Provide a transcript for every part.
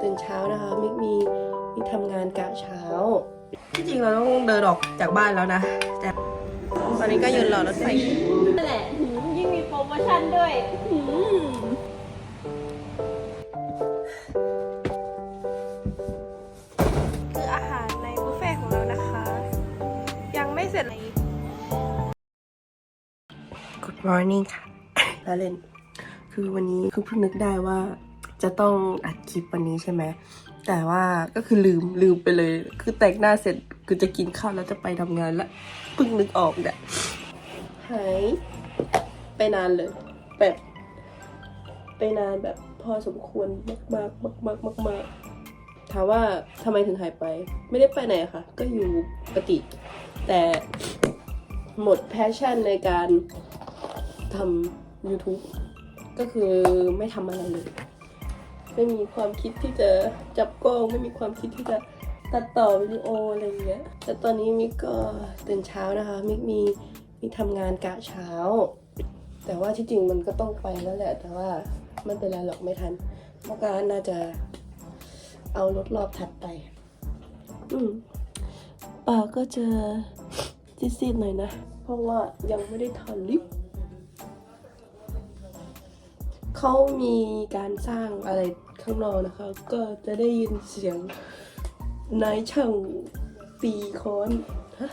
ตื่นเช้านะคะมิกมีมีทำงานกะเช้า ที่จริงเราต้องเดินออกจากบ้านแล้วนะ แต่ตอนนี้ก็ยืนรอรถไฟนั่นแหละหืมยิ่งมีโปรโมชั่นด้วยหืมคืออาหารในบุฟเฟ่ของเรานะคะ ยังไม่เสร็จเลย Good morning ค่ะลาเล่น คือวันนี้คือเพิ่งนึกได้ว่า จะต้องอัดคลิปวันนี้ใช่ไหมแต่ว่าก็คือลืมลืมไปเลย คือแต่งหน้าเสร็จคือจะกินข้าวแล้วจะไปทำงานแล้วเพิ่งนึกออกเนี่ยหายไปนานเลย แบบ ไปนานแบบพอสมควรมากมากมากมากมากมากถามว่าทำไมถึงหายไป ไม่ได้ไปไหนอะค่ะ ก็อยู่ปกติ แต่หมดแพชชั่นในการทำ YouTube ก็คือไม่ทำอะไรเลย ไม่มีความคิดที่จะจับกล้องไม่มีความคิดที่จะตัดต่อวิดีโออะไรอย่างเงี้ยแต่ตอนนี้มิกก็ตื่นเช้านะคะมิกมีมีทำงานกะเช้า แต่ว่าที่จริงมันก็ต้องไปแล้วแหละ แต่ว่าไม่เป็นไรหรอกไม่ทันเพราะกาน่าจะเอารถรอบถัดไป อืมปากก็จะซีดๆหน่อยนะ เพราะว่ายังไม่ได้ทานลิปเขามีการสร้างอะไร ข้างนอกนะคะ ก็จะได้ยินเสียงนายช่างตีค้อนฮะ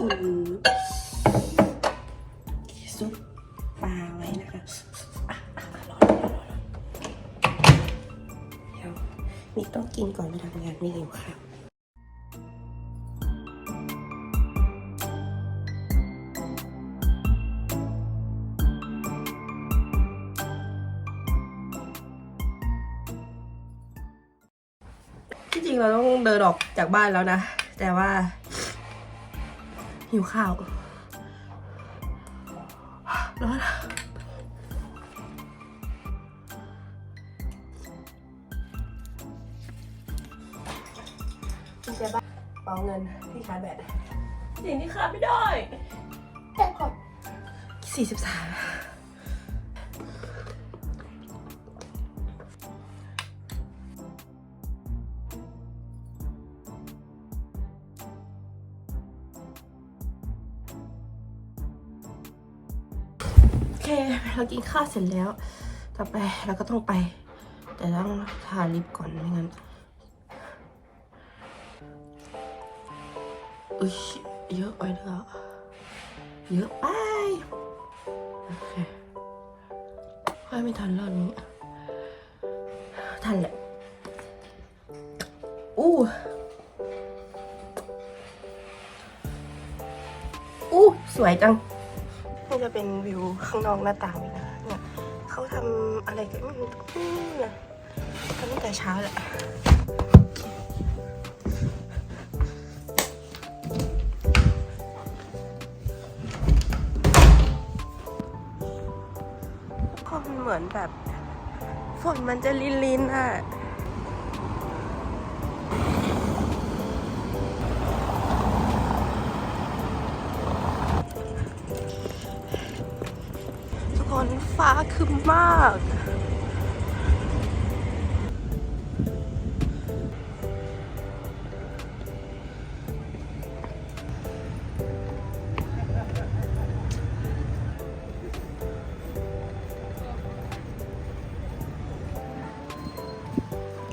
อุ่นซุปปลาไว้นะคะอะอะอะร้อนร้อนร้อนเดี๋ยวนี่ต้องกินก่อนไปทำงานไม่เร็วค่ะ ที่จริงเราต้องเดินออกจากบ้านแล้วนะ แต่ว่า หิวข้าวร้อนที่จะบ้านเป๋าเงินที่ชาร์จแบตสิ่งที่ขาดไม่ได้แต่ก่อนสี่สิบสาม เค เรากินข้าวเสร็จแล้ว ต่อไปเราก็ต้องไป แต่ต้องทาลิปก่อนไม่งั้นอุ้ยเยอะไปเลยอะเยอะไปโอเคค่อยไม่ทันรอบนี้ ทันแหละ อู้อู้สวยจัง จะเป็นวิวข้างนอกหน้าต่างเลยนะเนี่ยเขาทำอะไรกันไม่รู้เนี่ยทำตั้งแต่เช้าแหละก็มันเหมือนแบบ ฝนมันจะลินลินๆอะ ทุกคนฟ้าครึมมาก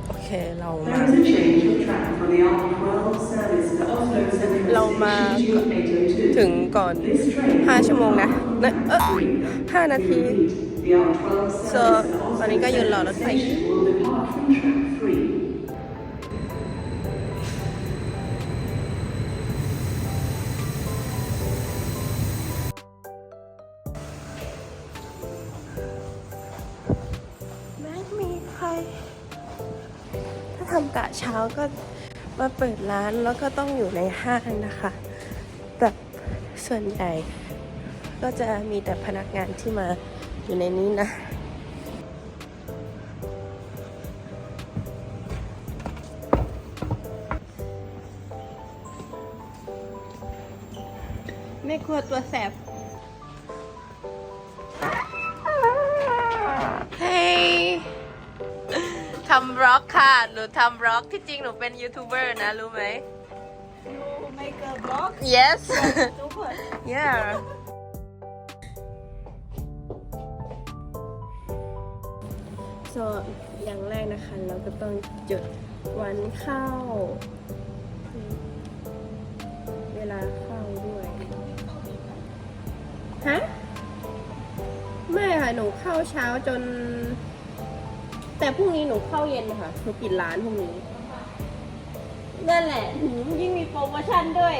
โอเค เรามา There is a change of track for the R12 service to Oslo Central เรามา Station 802. ถึงก่อน This train 5ชั่วโมงนะเนยเออ5นาที so ตอนนี้ก็ยืนรอรถไฟ Station will depart from track 3. แม้มีใครถ้าทำกะเช้าก็มาเปิดร้านแล้วก็ต้องอยู่ในห้างนะคะ แบบส่วนใหญ่ ก็จะมีแต่พนักงานที่มาอยู่ในนี้นะแม่ครัวตัวแสบ เฮยทำบล็อกค่ะ หนูทำบล็อกที่จริงหนูเป็นยูทูบเบอร์นะ รู้ไหม You make บล็อก Yes. Super. yeah. ซอย่างแรกนะคะ เราก็ต้องจดวันเข้า เวลาเข้าด้วย ฮะ ไม่ค่ะ หนูเข้าเช้าจน แต่พรุ่งนี้หนูเข้าเย็นค่ะหนูปิดร้านพรุ่งนี้ นั่นแหละหยิ่งมีโปรโมชั่นด้วย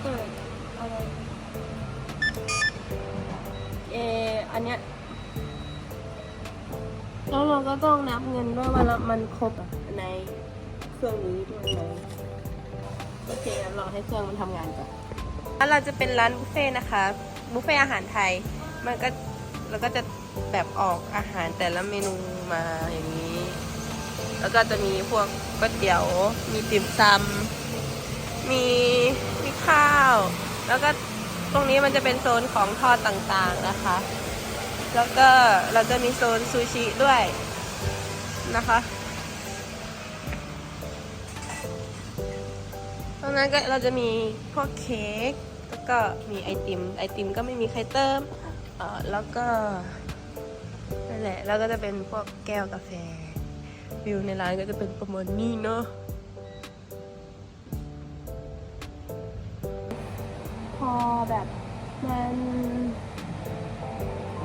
เปิดอะไรเอออันเนี้ยแล้วเราก็ต้องนับเงินด้วยว่าเรามันครบในเครื่องนี้ด้วยไหมโอเคงั้นรอให้เครื่องมันทำงานก่อนแล้วเราจะเป็นร้านบุฟเฟ่นะคะบุฟเฟ่อาหารไทย มันก็เราก็จะแบบออกอาหารแต่ละเมนูมาอย่างนี้ แล้วก็จะมีพวกก๋วยเตี๋ยว มีติ่มซำมี ข้าว แล้วก็ตรงนี้มันจะเป็นโซนของทอดต่างๆนะคะ แล้วก็เราจะมีโซนซูชิด้วยนะคะ ตรงนั้นก็เราจะมีพวกเค้ก แล้วก็มีไอติม ไอติมก็ไม่มีใครเติมเออแล้วก็นั่นแหละ แล้วก็จะเป็นพวกแก้วกาแฟ วิวในร้านก็จะเป็นประมาณนี้เนาะ แบบมัน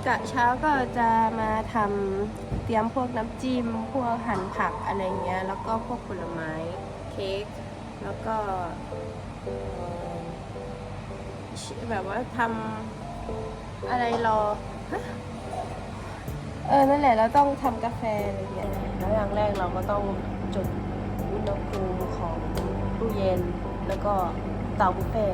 กะเช้าก็จะมาทำเตรียมพวกน้ำจิ้ม พวกหั่นผักอะไรเงี้ย แล้วก็พวกผลไม้เค้กแล้วก็แบบว่าทำอะไรรอ เออ นั่นแหละเราต้องทำกาแฟอะไรเงี้ยแล้วอย่างแรกเราก็ต้องจุดอุณหภูมิของตู้เย็น แล้วก็เตาบุฟเฟ่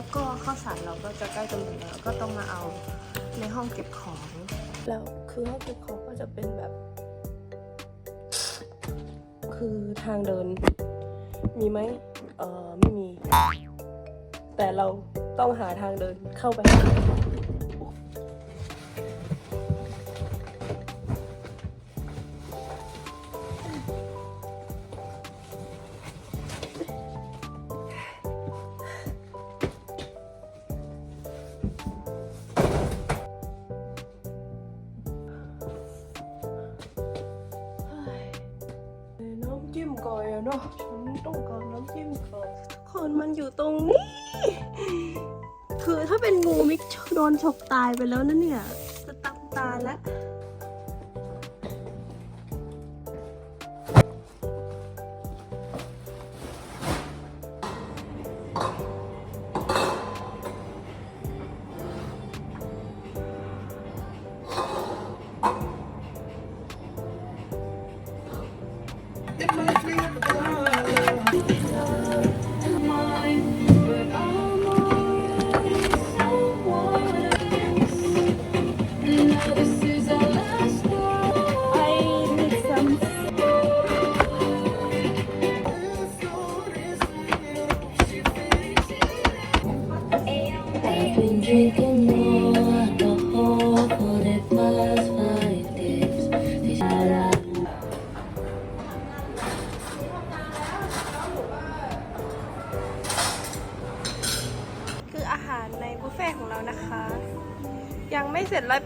แล้วก็ข้าวสารเราก็จะใกล้จะหมดแล้วก็ต้องมาเอาในห้องเก็บของ แล้วคือห้องเก็บของก็จะเป็นแบบ คือทางเดิน มีไหมเออไม่มี แต่เราต้องหาทางเดินเข้าไป ก่อยเนาะฉันต้องการน้ำจิ้มก่อยทุกคนมันอยู่ตรงนี้ คือถ้าเป็นงูมิกโดนฉกตายไปแล้วนะเนี่ยจะตำตาแล้ว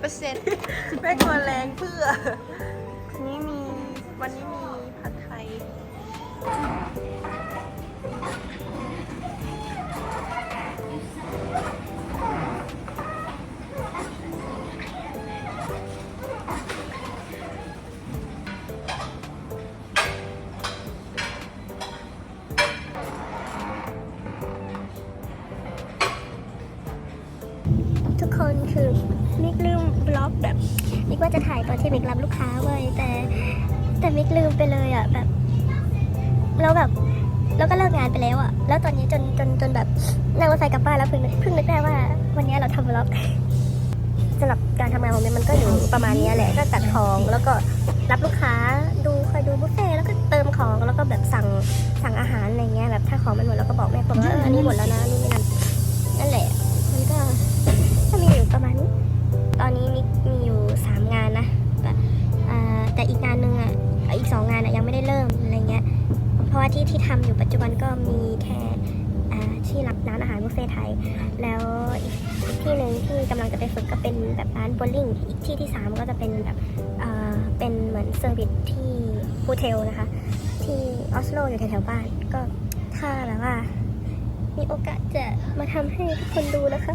ปอร์เซ็นต์แม่กลัวแรงเพื่อ นี่มีวันนี้มีผัดไทย ทุกคนคือ มิกลืมบล็อกแบบมิกว่าจะถ่ายตอนที่มิกรับลูกค้าเว้ยแต่แต่มิกลืมไปเลยอะแบบแล้วแบบแล้วก็เลิกงานไปแล้วอะแล้วตอนนี้จนจนจนแบบนั่งรถไฟกลับบ้านแล้วเพิ่งเพิ่งนึกได้ว่าวันนี้เราทำบล็อกสำหรับการทำงานของมย์มันก็อยู่ประมาณนี้แหละก็จัดของแล้วก็รับลูกค้าดูคอยดูบุฟเฟ่แล้วก็เติมของแล้วก็แบบสั่งสั่งอาหารอะไรเงี้ยแบบถ้าของมันหมดเราก็บอกแม่บอกว่าอันนี้หมดแล้วนะนี่ไม่นั่นนั่นแหละมันก็ก็มีอยู่ประมาณนี้ อนนี้มีมีอยู่สามงานนะแต่อ่าแต่อีกงานหนึ่งอะอีกสองงานอะยังไม่ได้เริ่มอะไรเงี้ยเพราะว่าที่ที่ทำอยู่ปัจจุบันก็มีแค่อ่าที่รับร้านอาหารบุฟเฟ่ต์ไทย แล้วอีกที่หนึ่งที่กำลังจะไปฝึกก็เป็นแบบร้านโบลิ่งอีกที่ที่สามก็จะเป็นแบบอ่าเป็นเหมือนเซอร์วิสที่โฮเทลนะคะ ที่ออสโลอยู่แถวๆบ้านก็ถ้าแบบว่า มีโอกาสจะมาทำให้ทุกคนดูนะคะ